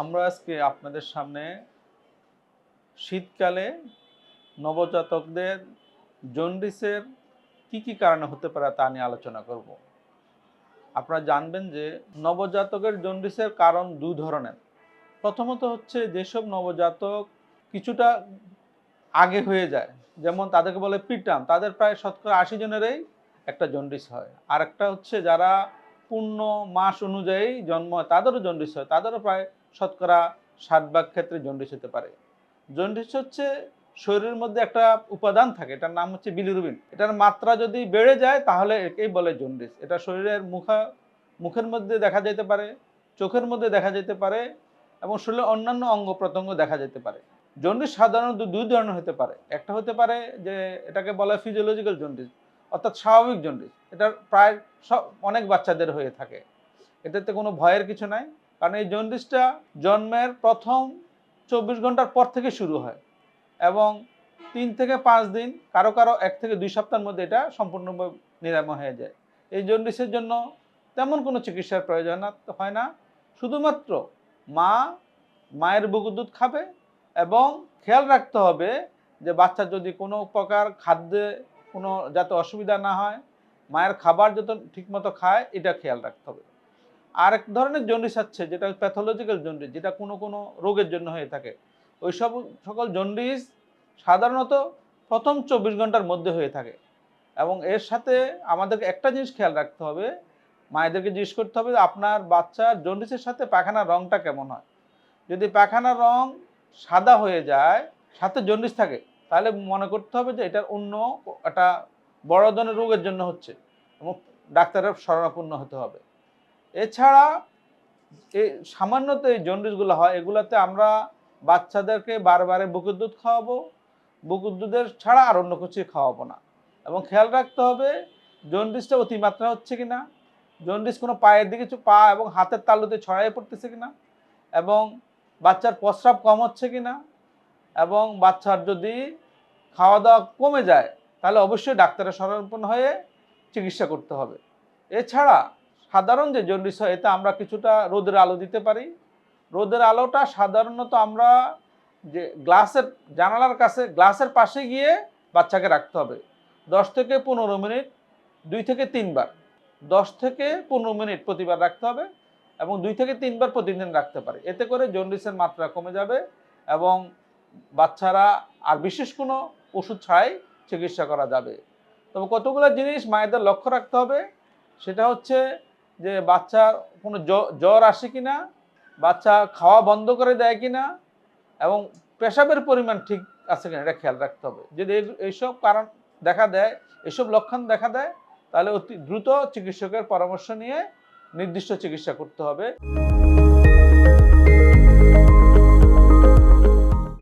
আমরা আজকে আপনাদের সামনে শীতকালে নবজাতকদের জন্ডিসের কি কি কারণে হতে পারে তা নিয়ে আলোচনা করব। আপনারা জানবেন যে নবজাতকের জন্ডিসের কারণ দু ধরনের। প্রথমত হচ্ছে যেসব নবজাতক কিছুটা আগে হয়ে যায়, যেমন তাদেরকে বলে পিটাম, তাদের প্রায় শতকরা আশি জনেরই একটা জন্ডিস হয়। আর একটা হচ্ছে যারা পূর্ণ মাস অনুযায়ী জন্ম হয়, তাদেরও জন্ডিস হয়, তাদেরও প্রায় শতকরা ষাট ভাগ ক্ষেত্রে জন্ডিস হতে পারে। জন্ডিস হচ্ছে শরীরের মধ্যে একটা উপাদান থাকে, এটার নাম হচ্ছে বিলিরুবিন এটার মাত্রা যদি বেড়ে যায়, তাহলে একেই বলে জন্ডিস এটা শরীরের মুখা, মুখের মধ্যে দেখা যেতে পারে, চোখের মধ্যে দেখা যেতে পারে, এবং শরীরের অন্যান্য অঙ্গ প্রত্যঙ্গ দেখা যেতে পারে। জন্ডিস সাধারণত দুই ধরনের হতে পারে। একটা হতে পারে যে এটাকে বলা ফিজিওলজিক্যাল জন্ডিস অর্থাৎ স্বাভাবিক জন্ডিস এটা প্রায় সব, অনেক বাচ্চাদের হয়ে থাকে। এটাতে কোনো ভয়ের কিছু নাই। কারণ এই জন্ডিসটা জন্মের প্রথম চব্বিশ ঘণ্টার পর থেকে শুরু হয় এবং তিন থেকে পাঁচ দিন কারও কারও এক থেকে দুই সপ্তাহের মধ্যে এটা সম্পূর্ণভাবে নিরাময় হয়ে যায়। এই জন্ডিসের জন্য তেমন কোনো চিকিৎসার প্রয়োজন হয় না। শুধুমাত্র মা মায়ের বুকুর দুধ খাবে এবং খেয়াল রাখতে হবে যে বাচ্চা যদি কোনো প্রকার খাদ্যে কোনো যাতে অসুবিধা না হয়, মায়ের খাবার যত ঠিকমতো খায়, এটা খেয়াল রাখতে হবে। আরেক ধরনের জন্ডিস আছে, যেটা প্যাথোলজিক্যাল জন্ডিস, যেটা কোনো কোনো রোগের জন্য হয়ে থাকে। ওই সব সকল জন্ডিস সাধারণত প্রথম চব্বিশ ঘণ্টার মধ্যে হয়ে থাকে। এবং এর সাথে আমাদেরকে একটা জিনিস খেয়াল রাখতে হবে, মায়েদেরকে জিজ্ঞেস করতে হবে, আপনার বাচ্চার জন্ডিসের সাথে পায়খানার রঙটা কেমন হয়? যদি পায়খানার রং সাদা হয়ে যায়, সাথে জন্ডিস থাকে, তাহলে মনে করতে হবে যে এটার অন্য একটা বড় ধরনের রোগের জন্য হচ্ছে এবং ডাক্তারের শরণাপন্ন হতে হবে। এছাড়া এই সামান্যত এই জন্ডিসগুলো হয়, এগুলোতে আমরা বাচ্চাদেরকে বারবারে বুকের দুধ খাওয়াবো। বুকের দুধের ছাড়া আর অন্য কিছু খাওয়াবো না। এবং খেয়াল রাখতে হবে জন্ডিসটা অতিমাত্রা হচ্ছে কিনা জন্ডিস কোনো পায়ের দিকে চু- পা এবং হাতের তালুতে ছড়াইয়ে পড়তেছে কি না এবং বাচ্চার প্রস্রাব কম হচ্ছে কি না এবং বাচ্চার যদি খাওয়া দাওয়া কমে যায়, তাহলে অবশ্যই ডাক্তারের শরণাপন্ন হয়ে চিকিৎসা করতে হবে। এছাড়া সাধারণ যে জন্ডিস হয় এতে আমরা কিছুটা রোদের আলো দিতে পারি। রোদের আলোটা সাধারণত আমরা যে গ্লাসের, জানালার কাছে, গ্লাসের পাশে গিয়ে বাচ্চাকে রাখতে হবে। দশ থেকে পনেরো মিনিট, দুই থেকে তিনবার। দশ থেকে পনেরো মিনিট প্রতিবার রাখতে হবে এবং দুই থেকে তিনবার প্রতিদিন রাখতে পারে। এতে করে জন্ডিসের মাত্রা কমে যাবে এবং বাচ্চারা, আর বিশেষ কোনো ওষুধ ছাড়াই চিকিৎসা করা যাবে। তবে কতগুলো জিনিস মায়েদের লক্ষ্য রাখতে হবে, সেটা হচ্ছে যে বাচ্চা কোনো জ্বর আসে কি না বাচ্চা খাওয়া বন্ধ করে দেয় কি না এবং পেশাবের পরিমাণ ঠিক আছে কিনা, এটা খেয়াল রাখতে হবে। যদি এইসব কারণ দেখা দেয় এসব লক্ষণ দেখা দেয়, তাহলে অতি দ্রুত চিকিৎসকের পরামর্শ নিয়ে নির্দিষ্ট চিকিৎসা করতে হবে।